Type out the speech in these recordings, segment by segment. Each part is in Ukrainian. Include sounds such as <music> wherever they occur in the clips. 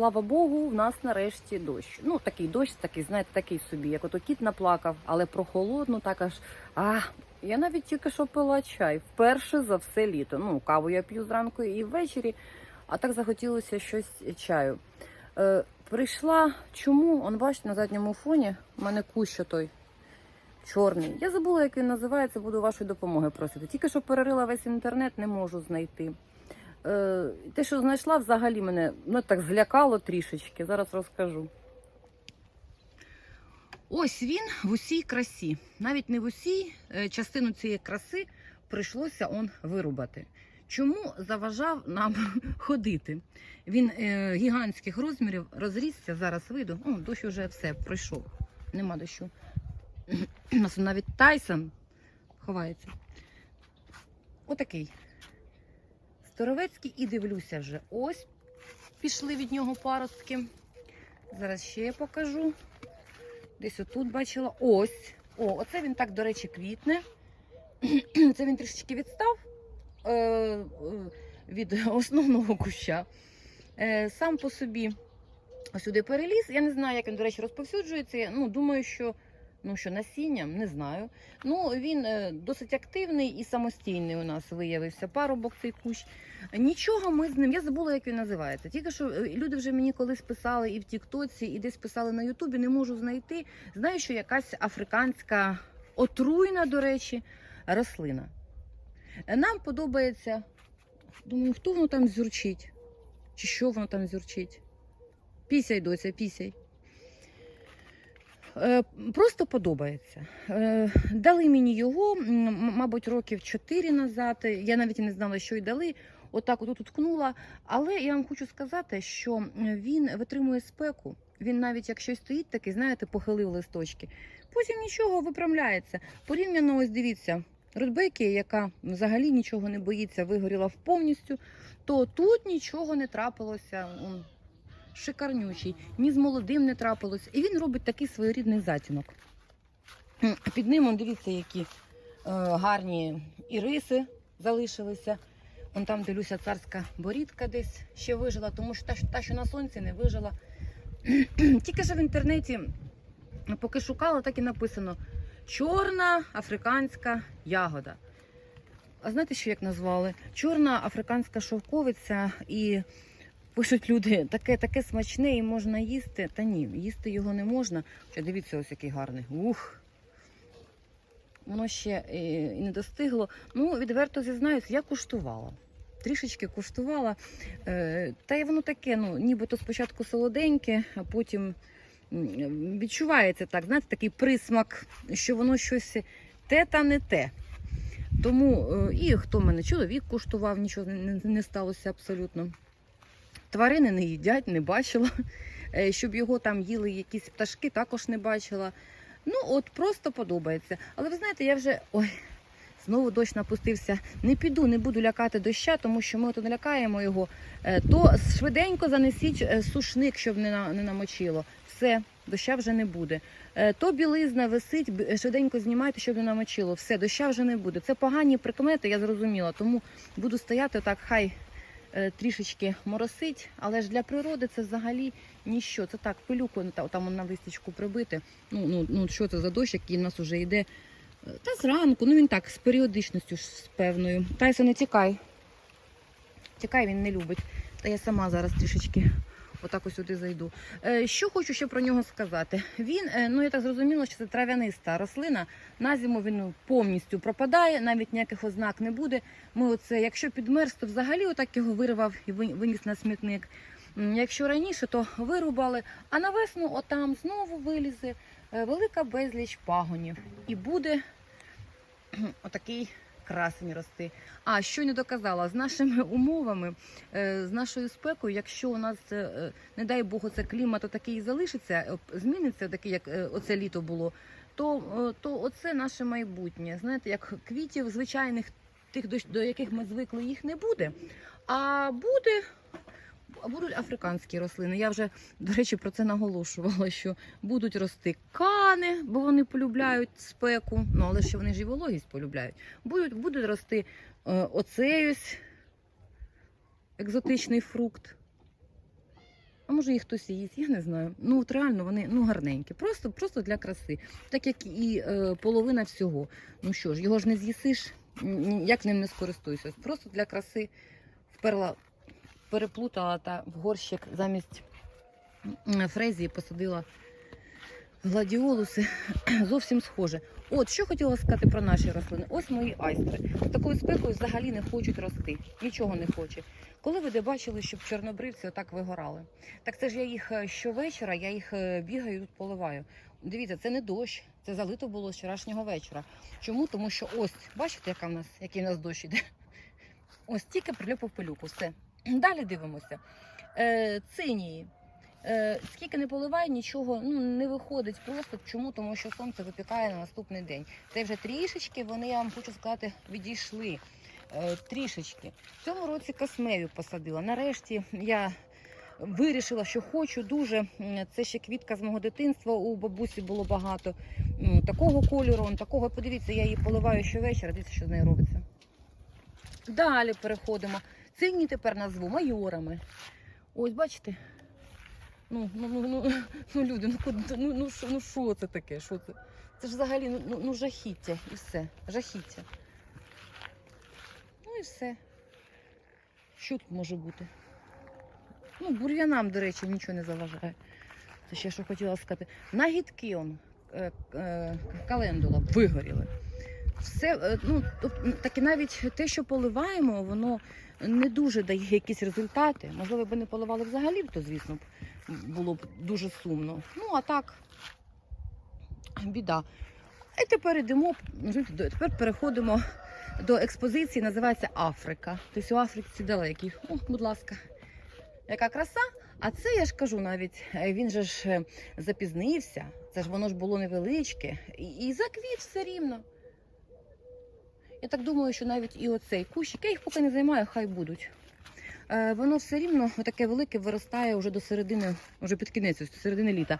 слава Богу, в нас нарешті дощ. Ну, такий дощ, такий, знаєте, такий собі, як ото кіт наплакав, але прохолодно, так аж. А, я навіть тільки що пила чай. Вперше за все літо. Ну, каву я п'ю зранку і ввечері, а так захотілося щось чаю. Е, прийшла чому? Он бачите, на задньому фоні у мене кущ той чорний. Я забула, як він називається, буду вашої допомоги просити. Тільки що перерила весь інтернет, не можу знайти. Е, те, що знайшла, взагалі мене ну, так злякало трішечки. Зараз розкажу. Ось він в усій красі. Навіть не в усій е, частину цієї краси прийшлося он вирубати. Чому заважав нам <laughs> ходити? Він е, гігантських розмірів розрісся, зараз вийду. О, дощ уже все пройшов. Нема дощу. <clears throat> У нас навіть Тайсон ховається. Отакий. Здоровецький і дивлюся вже. Ось пішли від нього паростки. Зараз ще я покажу. Десь отут бачила. Ось. О, оце він так, до речі, квітне. <clears throat> Це він трішечки відстав е, е, від <laughs> основного куща. Е, сам по собі сюди переліз. Я не знаю, як він, до речі, розповсюджується. Ну, думаю, що ну, що насінням, не знаю. Ну, він е, досить активний і самостійний у нас виявився парубок цей кущ. Нічого ми з ним, я забула, як він називається. Тільки що е, люди вже мені колись писали і в Тіктоці, і десь писали на Ютубі, не можу знайти. Знаю, що якась африканська отруйна, до речі, рослина. Нам подобається. Думаю, хто воно там зюрчить? Чи що воно там зюрчить? Пісяй, доця, пісяй. Е, Просто подобається. Е, Дали мені його, мабуть, років 4 назад. Я навіть не знала, що й дали. Отак отут уткнула. Але я вам хочу сказати, що він витримує спеку. Він навіть як щось стоїть такий, знаєте, похилив листочки. Потім нічого виправляється. Порівняно, ось дивіться, Рудбекі, яка взагалі нічого не боїться, вигоріла повністю, то тут нічого не трапилося. Он шикарнючий, ні з молодим не трапилось. І він робить такий своєрідний затінок. Під ним, он, дивіться, які е, гарні іриси залишилися. Вон там дивлюся, царська борідка десь ще вижила, тому що та, та, що на сонці не вижила. <clears throat> Тільки що в інтернеті, поки шукала, так і написано: чорна африканська ягода. А знаєте, що як назвали? Чорна африканська шовковиця і пишуть люди, таке, таке смачне і можна їсти. Та ні, їсти його не можна. Хоча дивіться, ось який гарний. Ух! Воно ще е, і не достигло. Ну, відверто зізнаюсь, я куштувала. Трішечки куштувала. Е, Та й воно таке, ну, нібито спочатку солоденьке, а потім відчувається так, знаєте, такий присмак, що воно щось те та не те. Тому е, і хто мене чоловік куштував, нічого не сталося абсолютно. Тварини не їдять, не бачила. <laughs> Е, Щоб його там їли якісь пташки, також не бачила. Ну, от просто подобається. Але ви знаєте, я вже. Ой, знову дощ напустився. Не піду, не буду лякати доща, тому що ми не лякаємо його. Е, То швиденько занесіть е, сушник, щоб не, намочило. Все, доща вже не буде. То білизна висить, швиденько знімайте, щоб не намочило. Все, доща вже не буде. Це погані прикмети, я зрозуміла. Тому буду стояти так, хай трішечки моросить, але ж для природи це взагалі ніщо. Це так, пилюку там на листячку прибити. Ну, ну, ну що це за дощ, який в нас вже йде. Е, Та зранку, ну він так, з періодичністю з певною. Тайсон, не тікай. Тікай, він не любить. Та я сама зараз трішечки отак ось сюди зайду. Е, що хочу ще про нього сказати. Він, е, ну я так зрозуміла, що це трав'яниста рослина. На зиму він ну, повністю пропадає, навіть ніяких ознак не буде. Ми оце, якщо підмерз, то взагалі отак його вирвав і виніс на смітник. Якщо раніше, то вирубали, а на весну отам знову вилізе е, велика безліч пагонів. І буде отакий красень рости. А що не доказала, з нашими <laughs> умовами, е, з нашою спекою, якщо у нас, е, е, не дай Бог, це клімат такий залишиться, зміниться такий, як оце літо було, то, то оце наше майбутнє. Знаєте, як квітів звичайних, тих, до яких ми звикли, їх не буде. А буде. Будуть африканські рослини. Я вже, до речі, про це наголошувала, що будуть рости кани, бо вони полюбляють спеку. Ну, але ще вони ж і вологість полюбляють. Будуть, будуть рости е, оцей ось екзотичний фрукт. А може їх хтось їсть, я не знаю. Ну от реально вони ну гарненькі, просто, просто для краси. Так як і е, половина всього. Ну що ж, його ж не з'їсиш, як ним не скористуєшся. Просто для краси вперла, переплутала та в горщик замість фрезії посадила гладіолуси. <clears throat> Зовсім схоже. От що хотіла сказати про наші рослини. Ось мої айстри. З такою спекою взагалі не хочуть рости. Нічого не хоче. Коли ви де бачили, щоб чорнобривці отак вигорали? Так це ж я їх е, щовечора, я їх е, бігаю тут поливаю. Дивіться, це не дощ, це залито було з вчорашнього вечора. Чому? Тому що ось, бачите, яка в нас, який в нас дощ іде? <laughs> Ось тільки прильопав пилюку. Все. <clears throat> Далі дивимося. Е, цинії. Е, скільки не поливай, нічого ну, не виходить. Просто чому? Тому що сонце випікає на наступний день. Це вже трішечки, вони, я вам хочу сказати, відійшли. Е, трішечки. В цьому році космевію посадила. Нарешті я вирішила, що хочу дуже. Це ще квітка з мого дитинства. У бабусі було багато такого кольору, такого. Подивіться, я її поливаю щовечора. Дивіться, що з нею робиться. Далі переходимо. Цинні тепер назву майорами. Ось, бачите? Ну, ну, ну, ну, <laughs> ну люди, ну куди- ну, ну, що, ну це таке? Що це? Це ж взагалі ну, ну, ну жахіття і все. Жахіття. Ну і все. Що тут може бути? Ну, бур'янам, до речі, нічого не заважає. Це ще що хотіла сказати. Нагідки он, е, е, календула вигоріли. Все, е, ну, так і навіть те, що поливаємо, воно не дуже дає якісь результати. Можливо, якби не поливали взагалі, то, звісно, б було б дуже сумно. Ну, а так, біда. І тепер йдемо, тепер переходимо до експозиції, називається Африка. Тобто у Африці далекій. О, будь ласка, яка краса. А це я ж кажу навіть, е, він же ж е, запізнився, це ж воно ж було невеличке, і заквіт все рівно. Я так думаю, що навіть і оцей кущик, я їх поки не займаю, хай будуть. Е, воно все рівно таке велике виростає вже до середини, вже під кінець, до середини літа.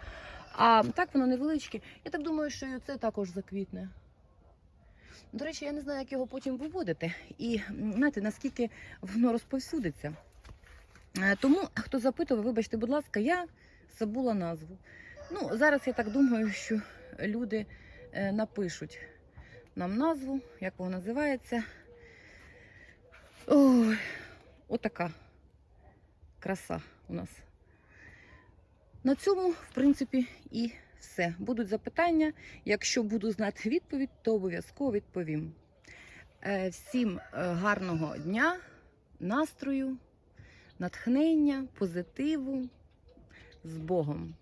А так воно невеличке. Я так думаю, що і це також заквітне. До речі, я не знаю, як його потім виводити. І знаєте, наскільки воно розповсюдиться. Е, Тому, хто запитував, вибачте, будь ласка, я забула назву. Ну, зараз я так думаю, що люди е, напишуть нам назву, як вона називається. Ой, отака краса у нас. На цьому, в принципі, і все. Будуть запитання. Якщо буду знати відповідь, то обов'язково відповім. Е, Всім е, гарного дня, настрою, натхнення, позитиву. З Богом!